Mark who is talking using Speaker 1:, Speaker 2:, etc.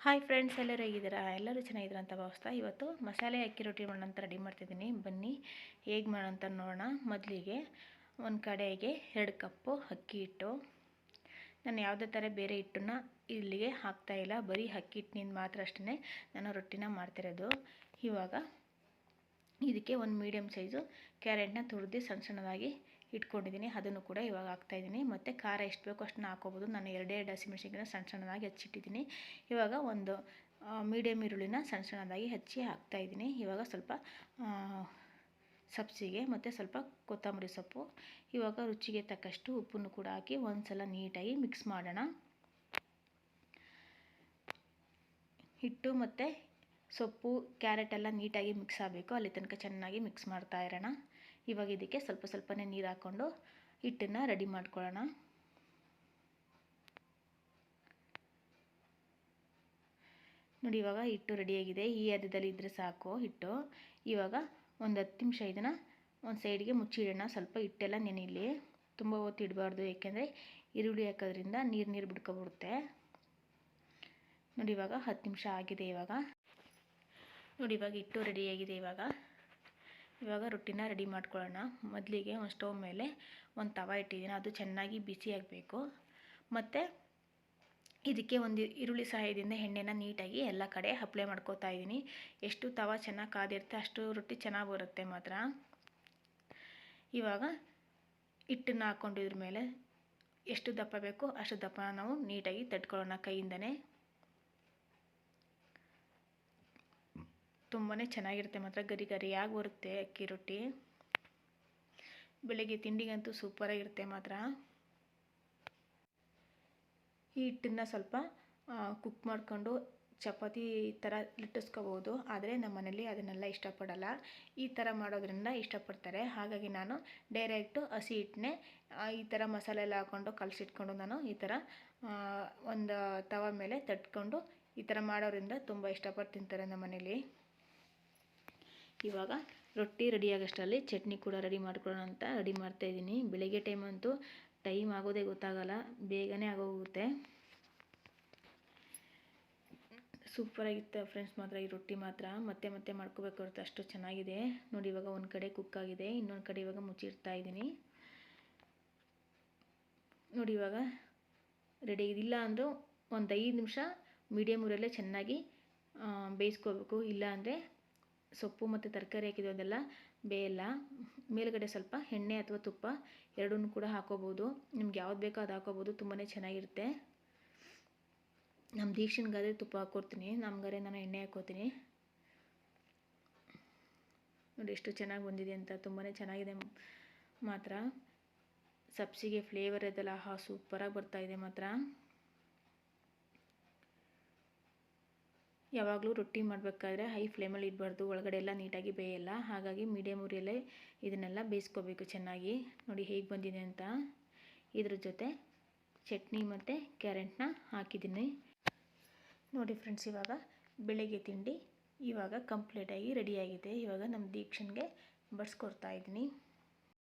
Speaker 1: Hi friends ಎಲ್ಲರೂ ಹೇಗಿದ್ದೀರಾ? ಎಲ್ಲರೂ ಚೆನ್ನಾಗಿದ್ದೀರಾ ಅಂತ ಭಾವಿಸ್ತಾ ಇವತ್ತು ಮಸಾಲೆ ಅಕ್ಕಿ ರೊಟ್ಟಿ ಮಾಡೋಣ ಅಂತ ರೆಡಿ ಮಾಡ್ತಿದ್ದೀನಿ. ಬನ್ನಿ, ಹೇಗೆ ಮಾಡೋಂತ ನೋಡೋಣ. ಮೊದಲಿಗೆ ಒಂದು ಕಡೆಗೆ ಎರಡು ಕಪ್ಪು ಅಕ್ಕಿ ಹಿಟ್ಟು. ನಾನು ಯಾವುದೇ ಥರ ಬೇರೆ ಹಿಟ್ಟನ್ನ ಇಲ್ಲಿಗೆ ಹಾಕ್ತಾಯಿಲ್ಲ ಬರೀ ಅಕ್ಕಿ ಹಿಟ್ಟಿನಿಂದ ಮಾತ್ರ ಅಷ್ಟೇ ನಾನು ರೊಟ್ಟಿನ ಮಾಡ್ತಿರೋದು. ಇವಾಗ ಇದಕ್ಕೆ ಒಂದು ಮೀಡಿಯಮ್ ಸೈಜು ಕ್ಯಾರೆಟ್ನ ತುರಿದು ಸಣ್ಣ ಸಣ್ಣದಾಗಿ ಇಟ್ಕೊಂಡಿದ್ದೀನಿ, ಅದನ್ನು ಕೂಡ ಇವಾಗ ಹಾಕ್ತಾಯಿದ್ದೀನಿ ಮತ್ತು ಖಾರ ಎಷ್ಟು ಬೇಕೋ ಅಷ್ಟನ್ನ ಹಾಕೋಬೋದು. ನಾನು ಎರಡೇ ಎರಡು ಹಸಿಮೆಣ್ಸಿನ್ಕಾಯಿನ ಸಣ್ಣ ಸಣ್ಣದಾಗಿ ಹಚ್ಚಿಟ್ಟಿದ್ದೀನಿ. ಇವಾಗ ಒಂದು ಮೀಡಿಯಮ್ ಈರುಳ್ಳಿನ ಸಣ್ಣ ಸಣ್ಣದಾಗಿ ಹಚ್ಚಿ ಹಾಕ್ತಾಯಿದ್ದೀನಿ ಇವಾಗ ಸ್ವಲ್ಪ ಸಬ್ಸಿಗೆ ಮತ್ತು ಸ್ವಲ್ಪ ಕೊತ್ತಂಬರಿ ಸೊಪ್ಪು. ಇವಾಗ ರುಚಿಗೆ ತಕ್ಕಷ್ಟು ಉಪ್ಪನ್ನು ಕೂಡ ಹಾಕಿ ಒಂದು ಸಲ ನೀಟಾಗಿ ಮಿಕ್ಸ್ ಮಾಡೋಣ. ಹಿಟ್ಟು ಮತ್ತು ಸೊಪ್ಪು, ಕ್ಯಾರೆಟ್ ಎಲ್ಲ ನೀಟಾಗಿ ಮಿಕ್ಸ್ ಆಗಬೇಕು. ಅಲ್ಲಿ ತನಕ ಚೆನ್ನಾಗಿ ಮಿಕ್ಸ್ ಮಾಡ್ತಾ ಇರೋಣ. ಇವಾಗ ಇದಕ್ಕೆ ಸ್ವಲ್ಪ ಸ್ವಲ್ಪನೇ ನೀರು ಹಾಕ್ಕೊಂಡು ಹಿಟ್ಟನ್ನು ರೆಡಿ ಮಾಡ್ಕೊಳ್ಳೋಣ. ನೋಡಿ, ಇವಾಗ ಹಿಟ್ಟು ರೆಡಿಯಾಗಿದೆ ಈ ಹದದಲ್ಲಿ ಇದ್ದರೆ ಸಾಕು ಹಿಟ್ಟು. ಇವಾಗ ಒಂದು ಹತ್ತು ನಿಮಿಷ ಇದನ್ನು ಒಂದು ಸೈಡ್ಗೆ ಮುಚ್ಚಿಡೋಣ ಸ್ವಲ್ಪ ಹಿಟ್ಟೆಲ್ಲ ನೆನೆಯಲಿ ತುಂಬ ಹೊತ್ತು ಇಡಬಾರ್ದು, ಏಕೆಂದರೆ ಈರುಳ್ಳಿ ಹಾಕೋದ್ರಿಂದ ನೀರು ನೀರು ಬಿಡ್ಕೊಬಿಡುತ್ತೆ. ನೋಡಿ, ಇವಾಗ ಹತ್ತು ನಿಮಿಷ ಆಗಿದೆ ಇವಾಗ. ನೋಡಿ, ಇವಾಗ ಹಿಟ್ಟು ರೆಡಿಯಾಗಿದೆ ಇವಾಗ. ಇವಾಗ ರೊಟ್ಟಿನ ರೆಡಿ ಮಾಡ್ಕೊಳ್ಳೋಣ. ಮೊದಲಿಗೆ ಒಂದು ಸ್ಟವ್ ಮೇಲೆ ಒಂದು ತವ ಇಟ್ಟಿದ್ದೀನಿ. ಅದು ಚೆನ್ನಾಗಿ ಬಿಸಿ ಆಗಬೇಕು. ಮತ್ತು ಇದಕ್ಕೆ ಒಂದು ಈರುಳ್ಳಿ ಸಹಾಯದಿಂದ ಎಣ್ಣೆನ ನೀಟಾಗಿ ಎಲ್ಲ ಕಡೆ ಅಪ್ಲೈ ಮಾಡ್ಕೋತಾ ಇದ್ದೀನಿ. ಎಷ್ಟು ತವ ಚೆನ್ನಾಗಿ ಕಾದಿರುತ್ತೆ ಅಷ್ಟು ರೊಟ್ಟಿ ಚೆನ್ನಾಗಿ ಬರುತ್ತೆ ಮಾತ್ರ. ಇವಾಗ ಹಿಟ್ಟನ್ನು ಹಾಕ್ಕೊಂಡಿದ್ರ ಮೇಲೆ ಎಷ್ಟು ದಪ್ಪ ಬೇಕೋ ಅಷ್ಟು ದಪ್ಪನ ನಾವು ನೀಟಾಗಿ ತಟ್ಕೊಳ್ಳೋಣ ಕೈಯಿಂದನೇ. ತುಂಬಾ ಚೆನ್ನಾಗಿರುತ್ತೆ. ಮಾತ್ರ ಗರಿ ಗರಿಯಾಗಿ ಬರುತ್ತೆ ಅಕ್ಕಿ ರೊಟ್ಟಿ. ಬೆಳಗ್ಗೆ ತಿಂಡಿಗಂತೂ ಸೂಪರಾಗಿರುತ್ತೆ ಮಾತ್ರ. ಈ ಹಿಟ್ಟನ್ನು ಸ್ವಲ್ಪ ಕುಕ್ ಮಾಡಿಕೊಂಡು ಚಪಾತಿ ಥರ ಲಟ್ಟಿಸ್ಕೋಬೋದು ಆದರೆ ನಮ್ಮ ಮನೇಲಿ ಅದನ್ನೆಲ್ಲ ಇಷ್ಟಪಡಲ್ಲ. ಈ ಥರ ಮಾಡೋದ್ರಿಂದ ಇಷ್ಟಪಡ್ತಾರೆ. ಹಾಗಾಗಿ ನಾನು ಡೈರೆಕ್ಟು ಹಸಿ ಹಿಟ್ಟನ್ನೇ ಈ ಥರ ಮಸಾಲೆ ಎಲ್ಲ ಹಾಕ್ಕೊಂಡು ಕಲಸಿಟ್ಕೊಂಡು ನಾನು ಈ ಥರ ಒಂದು ತವ ಮೇಲೆ ತಟ್ಕೊಂಡು ಈ ಥರ ಮಾಡೋದ್ರಿಂದ ತುಂಬ ಇಷ್ಟಪಟ್ಟು ತಿಂತಾರೆ ನಮ್ಮ ಮನೇಲಿ ಇವಾಗ ರೊಟ್ಟಿ ರೆಡಿ ಆಗೋಷ್ಟರಲ್ಲಿ ಚಟ್ನಿ ಕೂಡ ರೆಡಿ ಮಾಡ್ಕೊಳ್ಳೋಣ ಅಂತ ರೆಡಿ ಮಾಡ್ತಾಯಿದ್ದೀನಿ ಬೆಳಗ್ಗೆ ಟೈಮ್ ಅಂತೂ ಟೈಮ್ ಆಗೋದೇ ಗೊತ್ತಾಗಲ್ಲ, ಬೇಗನೆ ಆಗೋಗುತ್ತೆ. ಸೂಪರಾಗಿತ್ತು ಫ್ರೆಂಡ್ಸ್ ಮಾತ್ರ ಈ ರೊಟ್ಟಿ ಮಾತ್ರ. ಮತ್ತೆ ಮತ್ತೆ ಮಾಡ್ಕೋಬೇಕು ಹೊರತು ಅಷ್ಟು ಚೆನ್ನಾಗಿದೆ. ನೋಡಿ ಇವಾಗ ಒಂದು ಕಡೆ ಕುಕ್ ಆಗಿದೆ, ಇನ್ನೊಂದು ಕಡೆ ಇವಾಗ ಮುಚ್ಚಿಡ್ತಾ ಇದ್ದೀನಿ. ನೋಡಿ ಇವಾಗ ರೆಡಿ ಇಲ್ಲ ಅಂದರೂ ಒಂದು ಐದು ನಿಮಿಷ ಮೀಡಿಯಮ್ ಊರಲ್ಲೇ ಚೆನ್ನಾಗಿ ಬೇಯಿಸ್ಕೋಬೇಕು. ಇಲ್ಲ ಅಂದರೆ ಸೊಪ್ಪು ಮತ್ತು ತರಕಾರಿ ಹಾಕಿದ್ದು ಅದೆಲ್ಲ ಬೇಯಲ್ಲ. ಮೇಲುಗಡೆ ಸ್ವಲ್ಪ ಎಣ್ಣೆ ಅಥವಾ ತುಪ್ಪ ಎರಡನ್ನೂ ಕೂಡ ಹಾಕೋಬೋದು. ನಿಮ್ಗೆ ಯಾವ್ದು ಬೇಕೋ ಅದು ಹಾಕೋಬೋದು. ತುಂಬಾ ಚೆನ್ನಾಗಿರುತ್ತೆ. ನಮ್ಮ ದೀಕ್ಷನ್ಗಾದರೆ ತುಪ್ಪ ಹಾಕ್ಕೊಡ್ತೀನಿ ನಮ್ಗಾರೆ ನಾನು ಎಣ್ಣೆ ಹಾಕೋತೀನಿ. ನೋಡಿ ಎಷ್ಟು ಚೆನ್ನಾಗಿ ಬಂದಿದೆ ಅಂತ. ತುಂಬಾ ಚೆನ್ನಾಗಿದೆ ಮಾತ್ರ. ಸಬ್ಸಿಗೆ ಫ್ಲೇವರ್ ಇದೆಲ್ಲ, ಹಾ ಸೂಪರಾಗಿ ಬರ್ತಾಯಿದೆ ಮಾತ್ರ. ಯಾವಾಗಲೂ ರೊಟ್ಟಿ ಮಾಡಬೇಕಾದ್ರೆ ಹೈ ಫ್ಲೇಮಲ್ಲಿ ಇಡಬಾರ್ದು, ಒಳಗಡೆ ಎಲ್ಲ ನೀಟಾಗಿ ಬೇಯಲ್ಲ. ಹಾಗಾಗಿ ಮೀಡಿಯಮ್ ಉರಿಯಲ್ಲೇ ಇದನ್ನೆಲ್ಲ ಬೇಯಿಸ್ಕೋಬೇಕು ಚೆನ್ನಾಗಿ. ನೋಡಿ ಹೇಗೆ ಬಂದಿದೆ ಅಂತ. ಇದ್ರ ಜೊತೆ ಚಟ್ನಿ ಮತ್ತು ಕ್ಯಾರೆಟ್ನ ಹಾಕಿದ್ದೀನಿ. ನೋಡಿ ಫ್ರೆಂಡ್ಸ್ ಇವಾಗ ಬೆಳಗ್ಗೆ ತಿಂಡಿ ಇವಾಗ ಕಂಪ್ಲೀಟಾಗಿ ರೆಡಿಯಾಗಿದೆ ಇವಾಗ ನಮ್ಮ ದೀಕ್ಷನ್ಗೆ ಬಡಿಸ್ಕೊಡ್ತಾ ಇದ್ದೀನಿ.